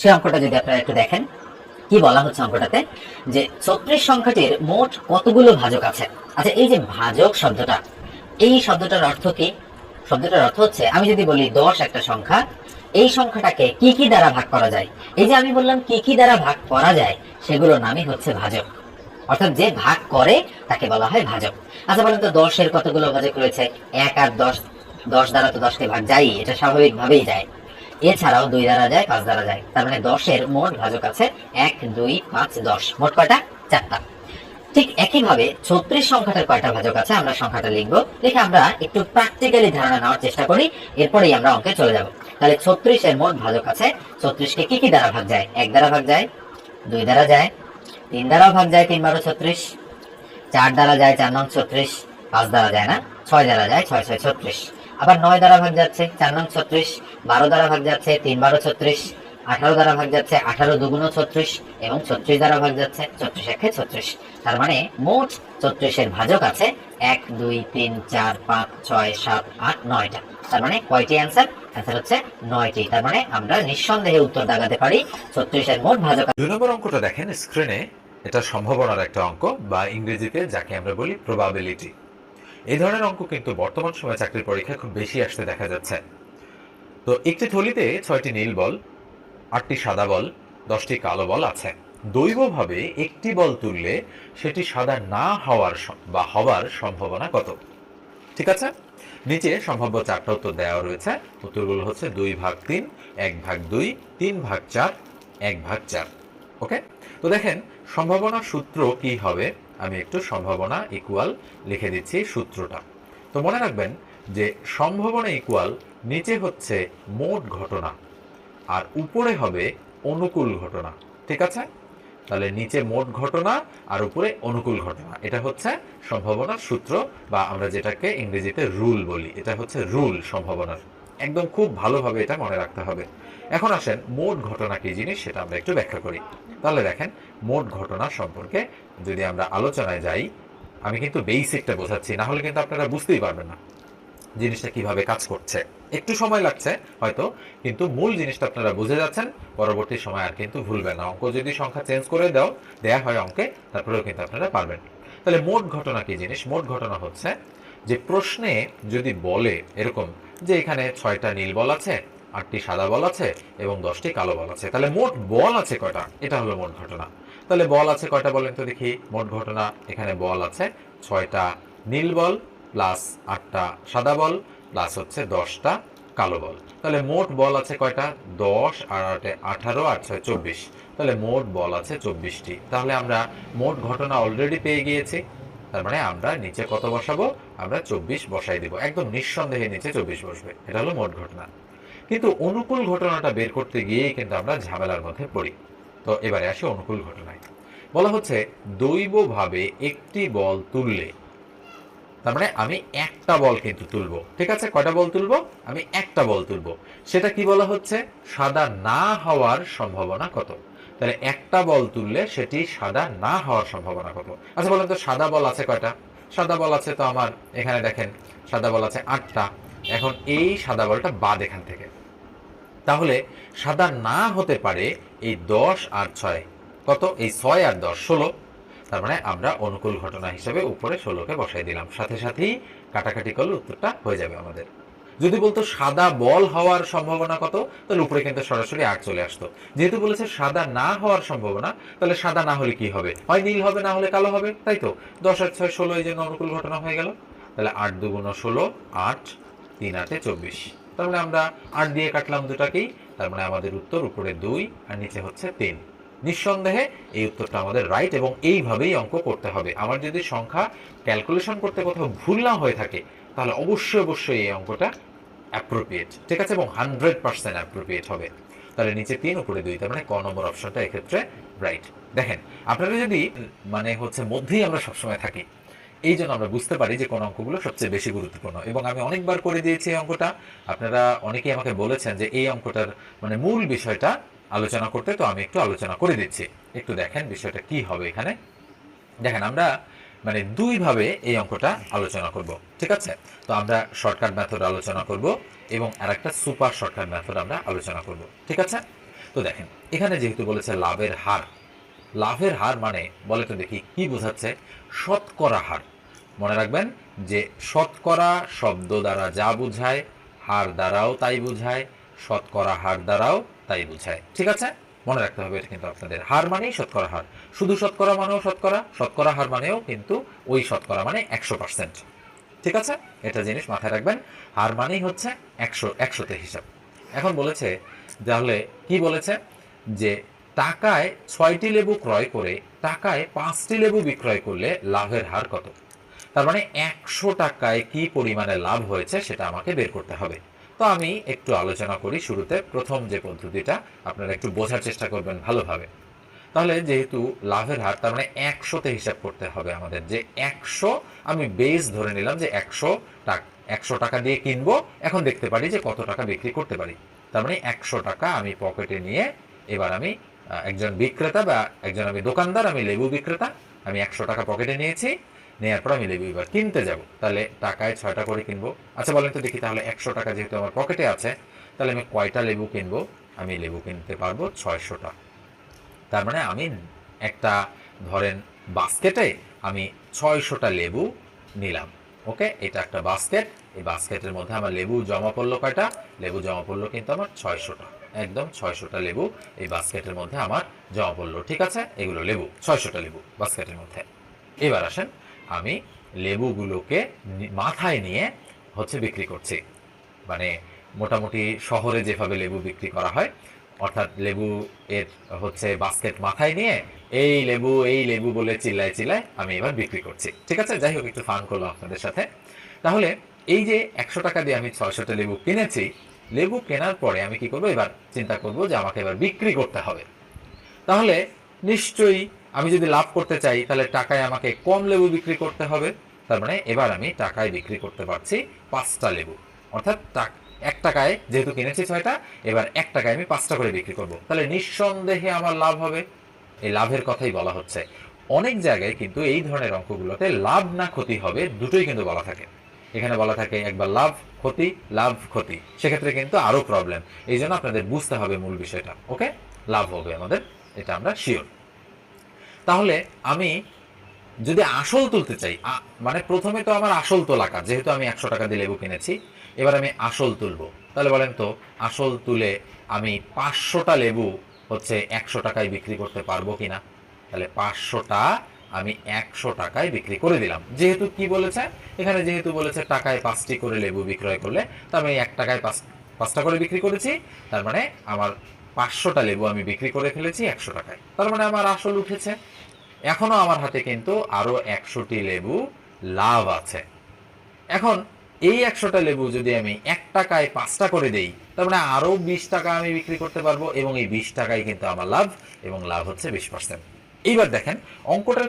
সেই অঙ্কটা যদি আপনারা একটু দেখেন, কি বলা হচ্ছে অঙ্কটাতে? যে ছত্রিশ সংখ্যাটির মোট কতগুলো ভাজক আছে? আচ্ছা এই যে ভাজক শব্দটা, এই শব্দটার অর্থ কি? শব্দটার অর্থ হচ্ছে, আমি যদি বলি দশ একটা সংখ্যা, এই সংখ্যাটাকে কি কি দ্বারা ভাগ করা যায়? এই যে আমি বললাম কি কি দ্বারা ভাগ করা যায়, সেগুলোর নামই হচ্ছে ভাজক। অর্থাৎ যে ভাগ করে, তাকে বলা হয় ভাজক। আচ্ছা বলেন তো, দশের কতগুলো ভাজক রয়েছে? এক আর দশ দশ দ্বারা তো দশকে ভাগ যাই এটা স্বাভাবিকভাবেই যায়। এছাড়াও দুই দ্বারা যায়, পাঁচ দ্বারা যায়। তার মানে দশের মোট ভাজক আছে এক, দুই, পাঁচ, দশ। মোট কয়টা? চারটা। ঠিক একইভাবে ছত্রিশ সংখ্যাটার কয়টা ভাজক আছে আমরা সংখ্যাটা লিখব। লিখে আমরা একটু প্র্যাকটিক্যালি ধারণা নেওয়ার চেষ্টা করি, এরপরেই আমরা অঙ্কে চলে যাব। তাহলে ছত্রিশের মোট ভাজক আছে, ছত্রিশকে কি কি দ্বারা ভাগ যায়? এক দ্বারা ভাগ যায়, দুই দ্বারা যায়, তিন দ্বারাও ভাগ যায়, তিন বারো ছত্রিশ, চার দ্বারা যায়, চার নং ছত্রিশ, পাঁচ দ্বারা যায় না, ছয় দ্বারা যায়, ছয় ছয় ছত্রিশ। আবার নয় দ্বারা ভাগ যাচ্ছে, চার নং ছত্রিশ, বারো দ্বারা ভাগ যাচ্ছে, তিন বারো ছত্রিশ, আঠারো দ্বারা ভাগ যাচ্ছে, আঠারো দুগুণ ছত্রিশ, এবং ছত্রিশ দ্বারা ভাগ যাচ্ছে, ছত্রিশ একে ছত্রিশ। তার মানে মোট ছত্রিশের ভাজক আছে এক, দুই, তিন, চার, পাঁচ, ছয়, সাত, আট, নয়টা। তার মানে কয়টি অ্যান্সার অ্যান্সার হচ্ছে নয়টি। তার মানে আমরা নিঃসন্দেহে উত্তর দাগাতে পারি ছত্রিশের মোট ভাজক দুই নম্বর অঙ্কটা দেখেন স্ক্রিনে এটা সম্ভাবনার একটা অঙ্ক বা ইংরেজিতে যাকে আমরা বলি প্রবাবিলিটি এই ধরনের অঙ্ক কিন্তু বর্তমান সময়ে চাকরির পরীক্ষায় খুব বেশি আসতে দেখা যাচ্ছে। তো একটি থলিতে ছয়টি নীল বল, আটটি সাদা বল, দশটি কালো বল আছে। দৈবভাবে একটি বল তুললে সেটি সাদা না হওয়ার বা হওয়ার সম্ভাবনা কত? ঠিক আছে? নিচে সম্ভাব্য চারটা উত্তর দেওয়া রয়েছে। উত্তরগুলো হচ্ছে দুই ভাগ তিন, এক ভাগ দুই, তিন ভাগ চার, এক ভাগ চার। ওকে? তো দেখেন, সম্ভাবনা সূত্র কি হবে? আমি একটু সম্ভাবনা ইকুয়াল লিখে দিচ্ছি সূত্রটা। তো মনে রাখবেন যে সম্ভাবনা ইকুয়াল নিচে হচ্ছে মোট ঘটনা আর উপরে হবে অনুকূল ঘটনা, ঠিক আছে? তাহলে নিচে মোট ঘটনা আর উপরে অনুকূল ঘটনা, এটা হচ্ছে সম্ভাবনার সূত্র বা আমরা যেটাকে ইংরেজিতে রুল বলি, এটা হচ্ছে রুল সম্ভাবনার। একদম খুব ভালোভাবে এটা মনে রাখতে হবে। এখন আসেন মোট ঘটনা কি জিনিস সেটা আমরা একটু ব্যাখ্যা করি। তাহলে দেখেন মোট ঘটনা সম্পর্কে যদি আমরা আলোচনায় যাই, আমি কিন্তু বেসিকটা বোঝাচ্ছি, না হলে কিন্তু আপনারা বুঝতেই পারবেন না জিনিসটা কীভাবে কাজ করছে। একটু সময় লাগছে, হয়তো, কিন্তু মূল জিনিসটা আপনারা বুঝে যাচ্ছেন, পরবর্তী সময় আর কিন্তু ভুলবেন না। অঙ্ক যদি সংখ্যা চেঞ্জ করে দাও, দেয়া হয় অঙ্কে, তারপরেও কিন্তু আপনারা পারবেন। তাহলে মোট ঘটনা কি জিনিস? মোট ঘটনা হচ্ছে যে প্রশ্নে যদি বলে এরকম যে এখানে ছয়টা নীল বল আছে, আটটি সাদা বল আছে এবং দশটি কালো বল আছে, তাহলে মোট বল আছে কয়টা? এটা হলো মোট ঘটনা। তাহলে বল আছে কয়টা বলেন তো দেখি। মোট ঘটনা এখানে বল আছে ছয়টা নীল বল প্লাস আটটা সাদা বল প্লাস হচ্ছে দশটা কালো বল। তাহলে মোট বল আছে কয়টা? দশ, আর আটে আঠারো, আর ছয় চব্বিশ। তাহলে মোট বল আছে চব্বিশটি। তাহলে আমরা মোট ঘটনা অলরেডি পেয়ে গিয়েছি। তার মানে আমরা নিচে কত বসাবো? আমরা চব্বিশ বসাই দিব। একদম নিঃসন্দেহে নিচে চব্বিশ বসবে। এটা হলো মোট ঘটনা। কিন্তু অনুকূল ঘটনাটা বের করতে গিয়েই কিন্তু আমরা ঝামেলার মধ্যে পড়ি। তো এবারে আসি অনুকূল ঘটনায়। বলা হচ্ছে দৈবভাবে একটি বল তুললে, তার মানে আমি একটা বল কিন্তু তুলবো। ঠিক আছে? কয়টা বল তুলবো? আমি একটা বল তুলবো। সেটা কি বলা হচ্ছে? সাদা না হওয়ার সম্ভাবনা কত? তাহলে একটা বল তুললে সেটি সাদা না হওয়ার সম্ভাবনা কত? আচ্ছা বলেন তো সাদা বল আছে কয়টা? সাদা বল আছে তো আমার, এখানে দেখেন, সাদা বল আছে আটটা। এখন এই সাদা বলটা বাদ এখান থেকে। তাহলে সাদা না হতে পারে এই দশ আর ছয়। কত? এই ছয় আর দশ, ষোলো। তার মানে আমরা অনুকূল ঘটনা হিসেবে উপরে ষোলোকে বসাই দিলাম। সাথে সাথেই কাটাকাটি করলে উত্তরটা হয়ে যাবে আমাদের। যদি বলতো সাদা বল হওয়ার সম্ভাবনা কত, তাহলে উপরে কিন্তু সরাসরি আট চলে আসতো। যেহেতু বলেছে সাদা না হওয়ার সম্ভাবনা, তাহলে সাদা না হলে কি হবে? হয় নীল হবে, না হলে কালো হবে, তাই তো? দশ আর ছয়, ষোলো, এই জন্য অনুকূল ঘটনা হয়ে গেল। তাহলে আট দুগুণ ষোলো, আট। তিন আটে চব্বিশ। মানে আমরা আট দিয়ে কাটলাম দুটাকেই, তার মানে আমাদের উত্তর উপরে দুই আর নিচে হচ্ছে তিন। নিঃসন্দেহে এই উত্তরটা আমাদের রাইট এবং এইভাবেই অঙ্ক করতে হবে। আমার যদি সংখ্যা ক্যালকুলেশন করতে কোথাও ভুল না হয়ে থাকে, তাহলে অবশ্যই অবশ্যই এই অঙ্কটা অ্যাপ্রোপ্রিয়েট ঠিক আছে? এবং হান্ড্রেড পার্সেন্ট অ্যাপ্রোপ্রিয়েট হবে। তাহলে নিচে তিন, উপরে দুই, তার মানে ক নম্বর অপশনটা এক্ষেত্রে রাইট দেখেন, আপনারা যদি মানে হচ্ছে মধ্যেই আমরা সবসময় থাকি এই জন্য আমরা বুঝতে পারি যে কোন অঙ্কগুলো সবচেয়ে বেশি গুরুত্বপূর্ণ। এবং আমি অনেকবার করে দিয়েছি এই অঙ্কটা। আপনারা অনেকেই আমাকে বলেছেন যে এই অঙ্কটার মানে মূল বিষয়টা আলোচনা করতে, তো আমি একটু আলোচনা করে দিচ্ছি। একটু দেখেন বিষয়টা কি হবে এখানে। দেখেন, আমরা মানে দুইভাবে এই অঙ্কটা আলোচনা করব, ঠিক আছে? তো আমরা শর্টকাট মেথড আলোচনা করব এবং আর একটা সুপার শর্টকাট মেথড আমরা আলোচনা করব, ঠিক আছে? তো দেখেন, এখানে যেহেতু বলেছে লাভের হার লাভের হার মানে বলে তো দেখি কি বোঝাচ্ছে? শতকরা হার। মনে রাখবেন যে শতকরা শব্দ দ্বারা যা বোঝায়, হার দ্বারাও তাই বোঝায়, শতকরা হার দ্বারাও তাই বোঝায়। ঠিক আছে? মনে রাখতে হবে এটা কিন্তু আপনাদের। হার মানেই শতকরা হার। শুধু শতকরা মানেও শতকরা শতকরা হার মানেও কিন্তু ওই শতকরা মানে একশো পার্সেন্ট। ঠিক আছে? এটা জিনিস মাথায় রাখবেন। হার মানেই হচ্ছে একশো, একশোতে হিসাব। এখন বলেছে, তাহলে কি বলেছে? যে টাকায় ছয়টি লেবু ক্রয় করে, টাকায় পাঁচটি লেবু বিক্রয় করলে লাভের হার কত? তার মানে একশো টাকায় কি পরিমাণে লাভ হয়েছে সেটা আমাকে বের করতে হবে। তো আমি একটু আলোচনা করি শুরুতে, প্রথম যে পদ্ধতিটা, আপনারা একটু বোঝার চেষ্টা করবেন ভালোভাবে। তাহলে যেহেতু লাভের হার, তার মানে একশোতে হিসাব করতে হবে আমাদের যে একশো, আমি বেস ধরে নিলাম যে একশো টাকা একশো টাকা দিয়ে কিনবো, এখন দেখতে পারি যে কত টাকা বিক্রি করতে পারি। তার মানে একশো টাকা আমি পকেটে নিয়ে এবার আমি একজন বিক্রেতা বা একজন আমি দোকানদার, আমি লেবু বিক্রেতা, আমি একশো টাকা পকেটে নিয়েছি। নেওয়ার পর আমি লেবু এবার কিনতে যাব। তাহলে টাকায় ছয়টা করে কিনবো। আচ্ছা বলেন তো দেখি তাহলে একশো টাকা যেহেতু আমার পকেটে আছে, তাহলে আমি কয়টা লেবু কিনবো? আমি লেবু কিনতে পারব ছয়শোটা। তার মানে আমি একটা, ধরেন, বাস্কেটে আমি ছয়শোটা লেবু নিলাম। ওকে? এটা একটা বাস্কেট। এই বাস্কেটের মধ্যে আমার লেবু জমা পড়ল কয়টা? লেবু জমা পড়ল কিন্তু আমার ছয়শোটা। একদম ছয়শোটা লেবু এই বাস্কেটের মধ্যে আমার জমা পড়ল। ঠিক আছে? এগুলো লেবু, ছয়শোটা লেবু বাস্কেটের মধ্যে। এবার আসেন আমি লেবুগুলোকে মাথায় নিয়ে হচ্ছে বিক্রি করছি। মানে মোটামুটি শহরে যেভাবে লেবু বিক্রি করা হয়, অর্থাৎ লেবু এর হচ্ছে বাস্কেট মাথায় নিয়ে এই লেবু এই লেবু বলে চিল্লায় চিল্লায় আমি এবার বিক্রি করছি। ঠিক আছে? যাই হোক, একটু ফান করলাম আপনাদের সাথে। তাহলে এই যে একশো টাকা দিয়ে আমি ছয়শোটা লেবু কিনেছি, লেবু কেনার পরে আমি কি করব? এবার চিন্তা করব যে আমাকে এবার বিক্রি করতে হবে। তাহলে নিশ্চয়ই আমি যদি লাভ করতে চাই, তাহলে টাকায় আমাকে কম লেবু বিক্রি করতে হবে। তার মানে এবার আমি টাকায় বিক্রি করতে পারছি পাঁচটা লেবু। অর্থাৎ এক টাকায় যেহেতু কিনেছি ছয়টা, এবার এক টাকায় আমি পাঁচটা করে বিক্রি করব। তাহলে নিঃসন্দেহে আমার লাভ হবে। এই লাভের কথাই বলা হচ্ছে। অনেক জায়গায় কিন্তু এই ধরনের অঙ্কগুলোতে লাভ না ক্ষতি হবে দুটোই কিন্তু বলা থাকে। এখানে বলা থাকে, একবার লাভ ক্ষতি লাভ ক্ষতি। সেক্ষেত্রে কিন্তু আরও প্রবলেম এই জন্য আপনাদের বুঝতে হবে মূল বিষয়টা ওকে লাভ হবে আমাদের, এটা আমরা শিওর তাহলে আমি যদি আসল তুলতে চাই মানে প্রথমে তো আমার আসল তোলা কাজ, যেহেতু আমি একশো টাকা দিয়ে লেবু কিনেছি, এবার আমি আসল তুলবো। তাহলে বলেন তো, আসল তুলে আমি পাঁচশোটা লেবু হচ্ছে একশো টাকায় বিক্রি করতে পারব কিনা? তাহলে পাঁচশোটা আমি একশো টাকায় বিক্রি করে দিলাম। যেহেতু কি বলেছে? এখানে যেহেতু বলেছে টাকায় পাঁচটি করে লেবু বিক্রয় করলে, তো আমি এক টাকায় পাঁচ, পাঁচটা করে বিক্রি করেছি, তার মানে আমার পাঁচশোটা লেবু আমি বিক্রি করে ফেলেছি, একশো টাকায়। তার মানে আমার আসল উঠেছে। এখনও আমার হাতে কিন্তু আরও একশোটি লেবু লাভ আছে। এখন এই একশোটা লেবু যদি আমি এক টাকায় পাঁচটা করে দেই, তার মানে আরও বিশ টাকা আমি বিক্রি করতে পারব এবং এই বিশ টাকায় কিন্তু আমার লাভ এবং লাভ হচ্ছে বিশ পার্সেন্ট এইবার দেখেন, অঙ্কটার